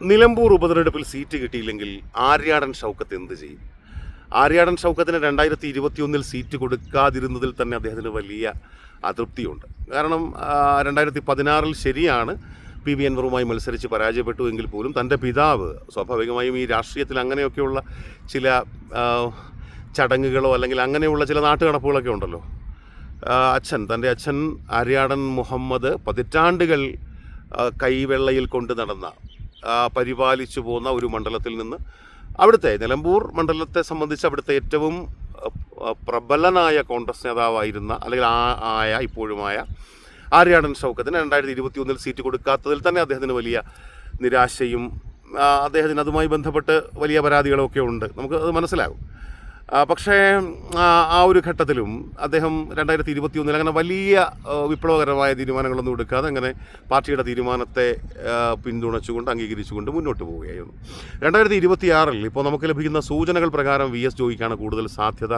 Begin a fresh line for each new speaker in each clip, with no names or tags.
നിലമ്പൂർ ഉപതെരഞ്ഞെടുപ്പിൽ സീറ്റ് കിട്ടിയില്ലെങ്കിൽ ആര്യാടൻ ഷൗക്കത്ത് എന്ത് ചെയ്യും? ആര്യാടൻ ഷൗക്കത്തിന് രണ്ടായിരത്തി ഇരുപത്തിയൊന്നിൽ സീറ്റ് കൊടുക്കാതിരുന്നതിൽ തന്നെ അദ്ദേഹത്തിന് വലിയ അതൃപ്തിയുണ്ട്. കാരണം രണ്ടായിരത്തി പതിനാറിൽ ശരിയാണ് പി വി അൻവറുമായി മത്സരിച്ച് പരാജയപ്പെട്ടു എങ്കിൽ പോലും തന്റെ പിതാവ് സ്വാഭാവികമായും ഈ രാഷ്ട്രീയത്തിൽ അങ്ങനെയൊക്കെയുള്ള ചില ചടങ്ങുകളോ അല്ലെങ്കിൽ അങ്ങനെയുള്ള ചില നാട്ടുകടപ്പുകളൊക്കെ ഉണ്ടല്ലോ. അച്ഛൻ തന്റെ അച്ഛൻ ആര്യാടൻ മുഹമ്മദ് പതിറ്റാണ്ടുകൾ കൈവെള്ളയിൽ കൊണ്ട് നടന്ന പരിപാലിച്ചു പോകുന്ന ഒരു മണ്ഡലത്തിൽ നിന്ന് അവിടുത്തെ നിലമ്പൂർ മണ്ഡലത്തെ സംബന്ധിച്ച് അവിടുത്തെ ഏറ്റവും പ്രബലനായ കോൺഗ്രസ് നേതാവായിരുന്ന അല്ലെങ്കിൽ ആ ആയ ഇപ്പോഴുമായ ആര്യാടൻ ഷൗക്കത്തിന് രണ്ടായിരത്തി ഇരുപത്തി ഒന്നിൽ സീറ്റ് കൊടുക്കാത്തതിൽ തന്നെ അദ്ദേഹത്തിന് വലിയ നിരാശയും അദ്ദേഹത്തിന് അതുമായി ബന്ധപ്പെട്ട് വലിയ പരാതികളൊക്കെ ഉണ്ട്. നമുക്ക് അത് മനസ്സിലാകും. പക്ഷേ ആ, ഒരു ഘട്ടത്തിലും അദ്ദേഹം രണ്ടായിരത്തി ഇരുപത്തി ഒന്നിൽ അങ്ങനെ വലിയ വിപ്ലവകരമായ തീരുമാനങ്ങളൊന്നും എടുക്കാതെ അങ്ങനെ പാർട്ടിയുടെ തീരുമാനത്തെ പിന്തുണച്ചുകൊണ്ട് അംഗീകരിച്ചുകൊണ്ട് മുന്നോട്ട് പോവുകയായിരുന്നു. രണ്ടായിരത്തി ഇരുപത്തി ആറിൽ ഇപ്പോൾ നമുക്ക് ലഭിക്കുന്ന സൂചനകൾ പ്രകാരം വി എസ് ജോയിക്കാണ് കൂടുതൽ സാധ്യത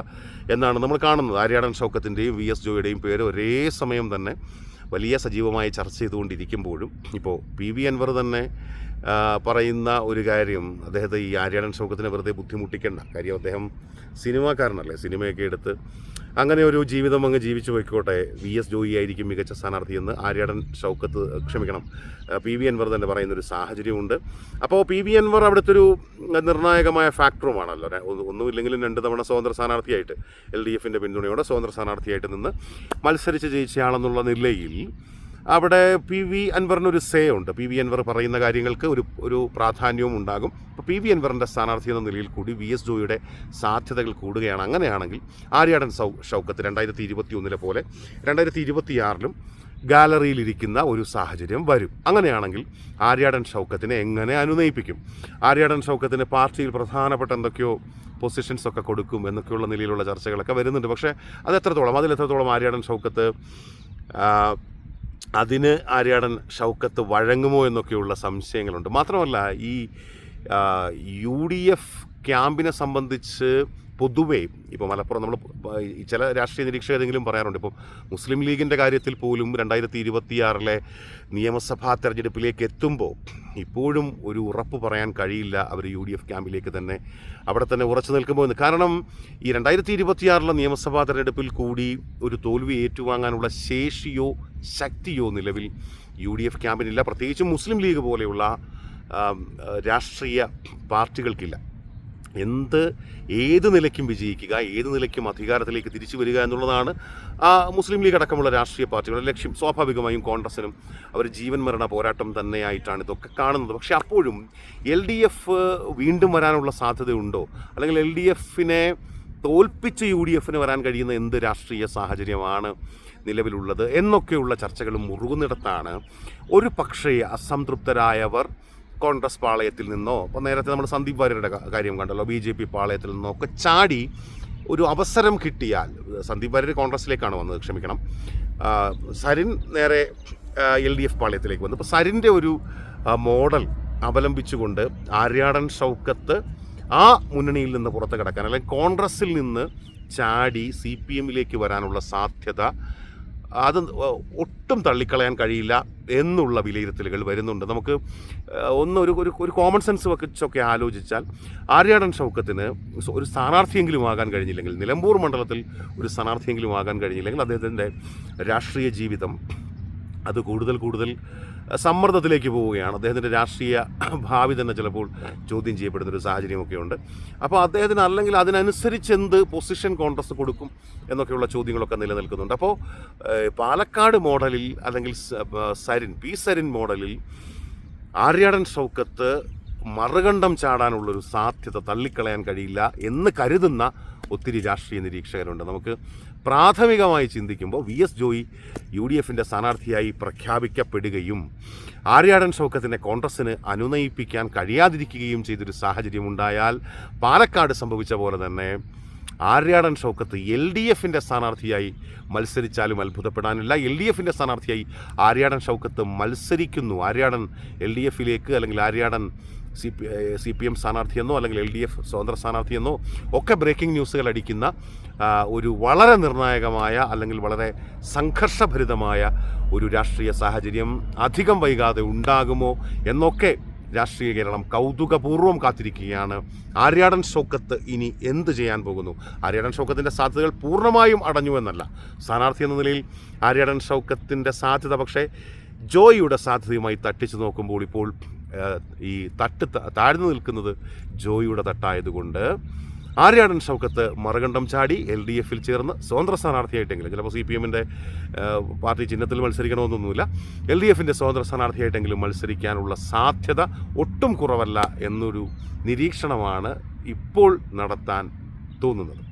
എന്നാണ് നമ്മൾ കാണുന്നത്. ആര്യാടൻ ഷൗക്കത്തിന്റെയും വി എസ് ജോയിയുടെയും പേര് ഒരേ സമയം തന്നെ വലിയ സജീവമായി ചർച്ച ചെയ്തുകൊണ്ടിരിക്കുമ്പോഴും ഇപ്പോൾ പി വി അൻവർ തന്നെ പറയുന്ന ഒരു കാര്യം അദ്ദേഹത്തെ ഈ ആര്യാടൻ ഷൗക്കത്തിനെ വെറുതെ ബുദ്ധിമുട്ടിക്കേണ്ട. കാര്യം അദ്ദേഹം സിനിമാക്കാരനല്ലേ സിനിമയൊക്കെ എടുത്ത് അങ്ങനെ ഒരു ജീവിതം അങ്ങ് ജീവിച്ചു പോയിക്കോട്ടെ. വി എസ് ജോയി ആയിരിക്കും മികച്ച സ്ഥാനാർത്ഥി എന്ന് ആര്യാടൻ ഷൗക്കത്ത് ക്ഷമിക്കണം. പി വി അൻവർ തന്നെ പറയുന്നൊരു സാഹചര്യമുണ്ട്. അപ്പോൾ പി വി അൻവർ അവിടുത്തെ ഒരു നിർണായകമായ ഫാക്ടറുമാണല്ലോ. ഒന്നുമില്ലെങ്കിലും രണ്ട് തവണ സ്വതന്ത്ര സ്ഥാനാർത്ഥിയായിട്ട് എൽ ഡി എഫിന്റെ പിന്തുണയോടെ സ്വതന്ത്ര സ്ഥാനാർത്ഥിയായിട്ട് നിന്ന് മത്സരിച്ച് ജയിച്ചയാളെന്നുള്ള നിലയിൽ അവിടെ പി വി അൻവറിനൊരു സേ ഉണ്ട്. പി വി അൻവർ പറയുന്ന കാര്യങ്ങൾക്ക് ഒരു ഒരു പ്രാധാന്യവും ഉണ്ടാകും. അപ്പോൾ പി വി അൻവറിന്റെ സ്ഥാനാർത്ഥി എന്ന നിലയിൽ കൂടി വി എസ് ജോയിയുടെ സാധ്യതകൾ കൂടുകയാണ്. അങ്ങനെയാണെങ്കിൽ ആര്യാടൻ സൗ ഷൗക്കത്ത് രണ്ടായിരത്തി ഇരുപത്തി ഒന്നിലെ പോലെ രണ്ടായിരത്തി ഇരുപത്തിയാറിലും ഗാലറിയിലിരിക്കുന്ന ഒരു സാഹചര്യം വരും. അങ്ങനെയാണെങ്കിൽ ആര്യാടൻ ഷൗക്കത്തിനെ എങ്ങനെ അനുനയിപ്പിക്കും? ആര്യാടൻ ഷൗക്കത്തിന് പാർട്ടിയിൽ പ്രധാനപ്പെട്ട എന്തൊക്കെയോ പൊസിഷൻസ് ഒക്കെ കൊടുക്കും എന്നൊക്കെയുള്ള നിലയിലുള്ള ചർച്ചകളൊക്കെ വരുന്നുണ്ട്. പക്ഷേ അത് എത്രത്തോളം അതിലെത്രത്തോളം ആര്യാടൻ ഷൗക്കത്ത് അതിന് ആര്യാടൻ ഷൗക്കത്ത് വഴങ്ങുമോ എന്നൊക്കെയുള്ള സംശയങ്ങളുണ്ട്. മാത്രമല്ല ഈ യു ഡി എഫ് ക്യാമ്പിനെ സംബന്ധിച്ച് പൊതുവേ ഇപ്പോൾ മലപ്പുറം നമ്മൾ ചില രാഷ്ട്രീയ നിരീക്ഷകരെങ്കിലും പറയാറുണ്ട്. ഇപ്പോൾ മുസ്ലിം ലീഗിന്റെ കാര്യത്തിൽ പോലും രണ്ടായിരത്തി ഇരുപത്തിയാറിലെ നിയമസഭാ തെരഞ്ഞെടുപ്പിലേക്ക് എത്തുമ്പോൾ ഇപ്പോഴും ഒരു ഉറപ്പ് പറയാൻ കഴിയില്ല അവർ യു ഡി എഫ് ക്യാമ്പിലേക്ക് തന്നെ അവിടെ തന്നെ ഉറച്ചു നിൽക്കുമ്പോൾ എന്ന്. കാരണം ഈ രണ്ടായിരത്തി ഇരുപത്തിയാറിലെ നിയമസഭാ തെരഞ്ഞെടുപ്പിൽ കൂടി ഒരു തോൽവി ഏറ്റുവാങ്ങാനുള്ള ശേഷിയോ ശക്തിയോ നിലവിൽ യു ഡി എഫ് ക്യാമ്പിനില്ല. പ്രത്യേകിച്ചും മുസ്ലിം ലീഗ് പോലെയുള്ള രാഷ്ട്രീയ പാർട്ടികൾക്കില്ല. എന്ത് ഏത് നിലയ്ക്കും വിജയിക്കുക ഏത് നിലയ്ക്കും അധികാരത്തിലേക്ക് തിരിച്ചു വരിക എന്നുള്ളതാണ് ആ മുസ്ലിം ലീഗ് അടക്കമുള്ള രാഷ്ട്രീയ പാർട്ടികളുടെ ലക്ഷ്യം. സ്വാഭാവികമായും കോൺഗ്രസിനും അവർ ജീവൻ മരണ പോരാട്ടം തന്നെയായിട്ടാണ് ഇതൊക്കെ കാണുന്നത്. പക്ഷേ അപ്പോഴും എൽ ഡി എഫ് വീണ്ടും വരാനുള്ള സാധ്യതയുണ്ടോ? അല്ലെങ്കിൽ എൽ ഡി എഫിനെ തോൽപ്പിച്ച് യു ഡി എഫിന് വരാൻ കഴിയുന്ന എന്ത് രാഷ്ട്രീയ സാഹചര്യമാണ് നിലവിലുള്ളത് എന്നൊക്കെയുള്ള ചർച്ചകൾ മുറുകുന്നിടത്താണ് ഒരു പക്ഷേ അസംതൃപ്തരായവർ കോൺഗ്രസ് പാളയത്തിൽ നിന്നോ അപ്പോൾ നേരത്തെ നമ്മൾ സന്ദീപ് വാര്യരുടെ കാര്യം കണ്ടല്ലോ ബി ജെ പി പാളയത്തിൽ നിന്നോ ഒക്കെ ചാടി ഒരു അവസരം കിട്ടിയാൽ സന്ദീപ് വാര്യർ കോൺഗ്രസ്സിലേക്കാണ് വന്നത് ക്ഷമിക്കണം. സരിൻ നേരെ എൽ ഡി എഫ് പാളയത്തിലേക്ക് വന്നു. ഇപ്പോൾ സരിന്റെ ഒരു മോഡൽ അവലംബിച്ചുകൊണ്ട് ആര്യാടൻ ഷൗക്കത്ത് ആ മുന്നണിയിൽ നിന്ന് പുറത്ത് കിടക്കാൻ അല്ലെങ്കിൽ കോൺഗ്രസ്സിൽ നിന്ന് ചാടി സി പി എമ്മിലേക്ക് വരാനുള്ള സാധ്യത അത് ഒട്ടും തള്ളിക്കളയാൻ കഴിയില്ല എന്നുള്ള വിലയിരുത്തലുകൾ വരുന്നുണ്ട്. നമുക്ക് ഒന്ന് ഒരു ഒരു കോമൺ സെൻസ് വെച്ചൊക്കെ ആലോചിച്ചാൽ ആര്യാടൻ ഷൗക്കത്തിന് ഒരു സ്ഥാനാർത്ഥിയെങ്കിലും ആകാൻ കഴിഞ്ഞില്ലെങ്കിൽ നിലമ്പൂർ മണ്ഡലത്തിൽ ഒരു സ്ഥാനാർത്ഥിയെങ്കിലും ആകാൻ കഴിഞ്ഞില്ലെങ്കിൽ അദ്ദേഹത്തിന്റെ രാഷ്ട്രീയ ജീവിതം അത് കൂടുതൽ കൂടുതൽ സമ്മർദ്ദത്തിലേക്ക് പോവുകയാണ്. അദ്ദേഹത്തിന്റെ രാഷ്ട്രീയ ഭാവി തന്നെ ചിലപ്പോൾ ചോദ്യം ചെയ്യപ്പെടുന്ന ഒരു സാഹചര്യമൊക്കെ ഉണ്ട് അപ്പോൾ അദ്ദേഹത്തിന് അല്ലെങ്കിൽ അതിനനുസരിച്ച് എന്ത് പൊസിഷൻ കോൺഗ്രസ് കൊടുക്കും എന്നൊക്കെയുള്ള ചോദ്യങ്ങളൊക്കെ നിലനിൽക്കുന്നുണ്ട്. അപ്പോൾ പാലക്കാട് മോഡലിൽ അല്ലെങ്കിൽ സരിൻ പി സരിൻ മോഡലിൽ ആര്യാടൻ ഷൗക്കത്ത് മറുകണ്ഠം ചാടാനുള്ളൊരു സാധ്യത തള്ളിക്കളയാൻ കഴിയില്ല എന്ന് കരുതുന്ന ഒത്തിരി രാഷ്ട്രീയ നിരീക്ഷകരുണ്ട്. നമുക്ക് പ്രാഥമികമായി ചിന്തിക്കുമ്പോൾ V S Joy U D എഫിന്റെ സ്ഥാനാർത്ഥിയായി പ്രഖ്യാപിക്കപ്പെടുകയും ആര്യാടൻ ഷൗക്കത്തിനെ കോൺഗ്രസ്സിന് അനുനയിപ്പിക്കാൻ കഴിയാതിരിക്കുകയും ചെയ്തൊരു സാഹചര്യമുണ്ടായാൽ പാലക്കാട് സംഭവിച്ച പോലെ തന്നെ ആര്യാടൻ ഷൗക്കത്ത് എൽ ഡി എഫിന്റെ സ്ഥാനാർത്ഥിയായി മത്സരിച്ചാലും അത്ഭുതപ്പെടാനില്ല. എൽ ഡി എഫിന്റെ സ്ഥാനാർത്ഥിയായി ആര്യാടൻ ഷൗക്കത്ത് മത്സരിക്കുന്നു. ആര്യാടൻ എൽ ഡി എഫിലേക്ക് അല്ലെങ്കിൽ Aryadan C P C P M സ്ഥാനാർത്ഥിയെന്നോ അല്ലെങ്കിൽ എൽ ഡി എഫ് സ്വതന്ത്ര സ്ഥാനാർത്ഥിയെന്നോ ഒക്കെ ബ്രേക്കിംഗ് ന്യൂസുകൾ അടിക്കുന്ന ഒരു വളരെ നിർണായകമായ അല്ലെങ്കിൽ വളരെ സംഘർഷഭരിതമായ ഒരു രാഷ്ട്രീയ സാഹചര്യം അധികം വൈകാതെ ഉണ്ടാകുമോ എന്നൊക്കെ രാഷ്ട്രീയ കേരളം കൗതുകപൂർവം കാത്തിരിക്കുകയാണ്. ആര്യാടൻ ഷൗക്കത്ത് ഇനി എന്ത് ചെയ്യാൻ പോകുന്നു? ആര്യാടൻ ഷൗക്കത്തിന്റെ സാധ്യതകൾ പൂർണമായും അടഞ്ഞു എന്നല്ല. സ്ഥാനാർത്ഥി എന്ന നിലയിൽ ആര്യാടൻ ഷൗക്കത്തിന്റെ സാധ്യത പക്ഷേ ജോയിയുടെ സാധ്യതയുമായി തട്ടിച്ചു നോക്കുമ്പോൾ ഇപ്പോൾ ഈ തട്ട് താഴ്ന്നു നിൽക്കുന്നത് ജോയിയുടെ തട്ടായതുകൊണ്ട് ആര്യാടൻ ഷൗക്കത്ത് മറുകണ്ഠം ചാടി എൽ ഡി എഫിൽ ചേർന്ന് സ്വതന്ത്ര സ്ഥാനാർത്ഥിയായിട്ടെങ്കിലും ചിലപ്പോൾ സി പി എമ്മിന്റെ പാർട്ടി ചിഹ്നത്തിൽ മത്സരിക്കണമെന്നൊന്നുമില്ല എൽ ഡി എഫിന്റെ സ്വതന്ത്ര സ്ഥാനാർത്ഥിയായിട്ടെങ്കിലും മത്സരിക്കാനുള്ള സാധ്യത ഒട്ടും കുറവല്ല എന്നൊരു നിരീക്ഷണമാണ് ഇപ്പോൾ നടത്താൻ തോന്നുന്നത്.